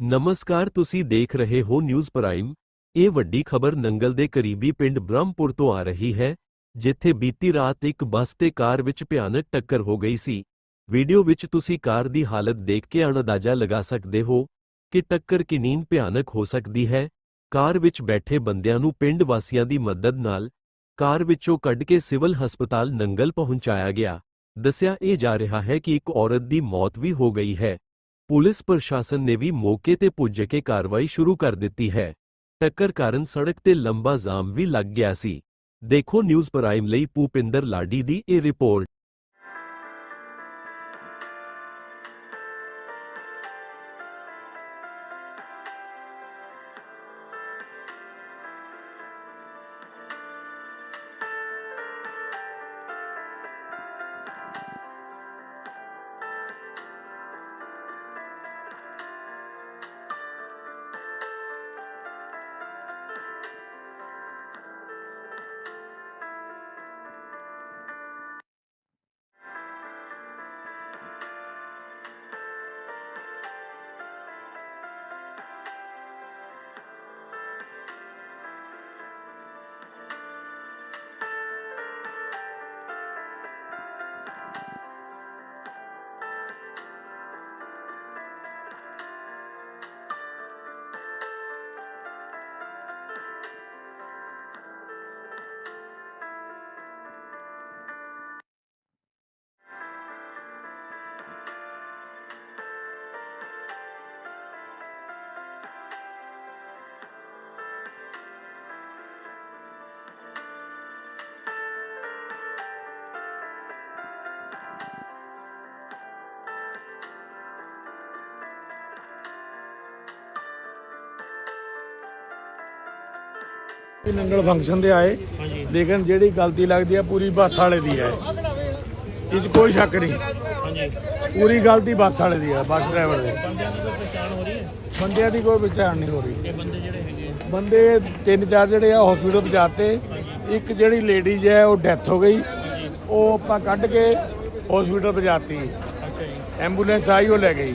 ਨਮਸਕਾਰ, ਤੁਸੀਂ ਦੇਖ ਰਹੇ ਹੋ ਨਿਊਜ਼ ਪ੍ਰਾਈਮ। ਇਹ ਵੱਡੀ ਖਬਰ ਨੰਗਲ ਦੇ ਕਰੀਬੀ ਪਿੰਡ ਬ੍ਰਹਮਪੁਰ ਤੋਂ ਆ ਰਹੀ ਹੈ, ਜਿੱਥੇ ਬੀਤੀ ਰਾਤ ਇੱਕ ਬੱਸ ਤੇ ਕਾਰ ਵਿੱਚ ਭਿਆਨਕ ਟੱਕਰ ਹੋ ਗਈ ਸੀ। ਵੀਡੀਓ ਵਿੱਚ ਤੁਸੀਂ ਕਾਰ ਦੀ ਹਾਲਤ ਦੇਖ ਕੇ ਅੰਦਾਜ਼ਾ ਲਗਾ ਸਕਦੇ ਹੋ ਕਿ ਟੱਕਰ ਕਿੰਨੀ ਭਿਆਨਕ ਹੋ ਸਕਦੀ ਹੈ। ਕਾਰ ਵਿੱਚ ਬੈਠੇ ਬੰਦਿਆਂ ਨੂੰ ਪਿੰਡ ਵਾਸੀਆਂ ਦੀ ਮਦਦ ਨਾਲ ਕਾਰ ਵਿੱਚੋਂ ਕੱਢ ਕੇ ਸਿਵਲ ਹਸਪਤਾਲ ਨੰਗਲ ਪਹੁੰਚਾਇਆ ਗਿਆ। ਦੱਸਿਆ ਇਹ ਜਾ ਰਿਹਾ ਹੈ ਕਿ ਇੱਕ ਔਰਤ ਦੀ ਮੌਤ ਵੀ ਹੋ ਗਈ ਹੈ। ਪੁਲਿਸ ਪ੍ਰਸ਼ਾਸਨ ਨੇ ਵੀ ਮੌਕੇ ਤੇ ਪੁੱਜ ਕੇ ਕਾਰਵਾਈ ਸ਼ੁਰੂ ਕਰ ਦਿੱਤੀ ਹੈ। ਟੱਕਰ ਕਾਰਨ ਸੜਕ ਤੇ ਲੰਬਾ ਜਾਮ ਵੀ ਲੱਗ ਗਿਆ ਸੀ। ਦੇਖੋ ਨਿਊਜ਼ ਪ੍ਰਾਈਮ ਲਈ ਭੂਪਿੰਦਰ ਲਾਡੀ ਦੀ ਇਹ ਰਿਪੋਰਟ। ਨੰਗਲ ਫੰਕਸ਼ਨ ਤੇ ਆਏ। ਲੇਕਿਨ ਜਿਹੜੀ ਗਲਤੀ ਲੱਗਦੀ ਆ ਪੂਰੀ ਬੱਸ ਵਾਲੇ ਦੀ ਹੈ ਇਹ 'ਚ ਕੋਈ ਸ਼ੱਕ ਨਹੀਂ। ਪੂਰੀ ਗਲਤੀ ਬੱਸ ਵਾਲੇ ਦੀ ਆ ਬੱਸ ਡਰਾਈਵਰ ਦੀ। ਬੰਦਿਆਂ ਦੀ ਕੋਈ ਪਛਾਣ ਨਹੀਂ ਹੋ ਰਹੀ। ਬੰਦੇ ਤਿੰਨ ਚਾਰ ਜਿਹੜੇ ਆ ਹਸਪੀਟਲ ਪਹੁੰਚਾਤੇ। ਇੱਕ ਜਿਹੜੀ ਲੇਡੀਜ਼ ਹੈ ਉਹ ਡੈਥ ਹੋ ਗਈ। ਉਹ ਆਪਾਂ ਕੱਢ ਕੇ ਹਸਪੀਟਲ ਪਹੁੰਚਾਤੀ। ਐਂਬੂਲੈਂਸ ਆਈ ਉਹ ਲੈ ਗਈ।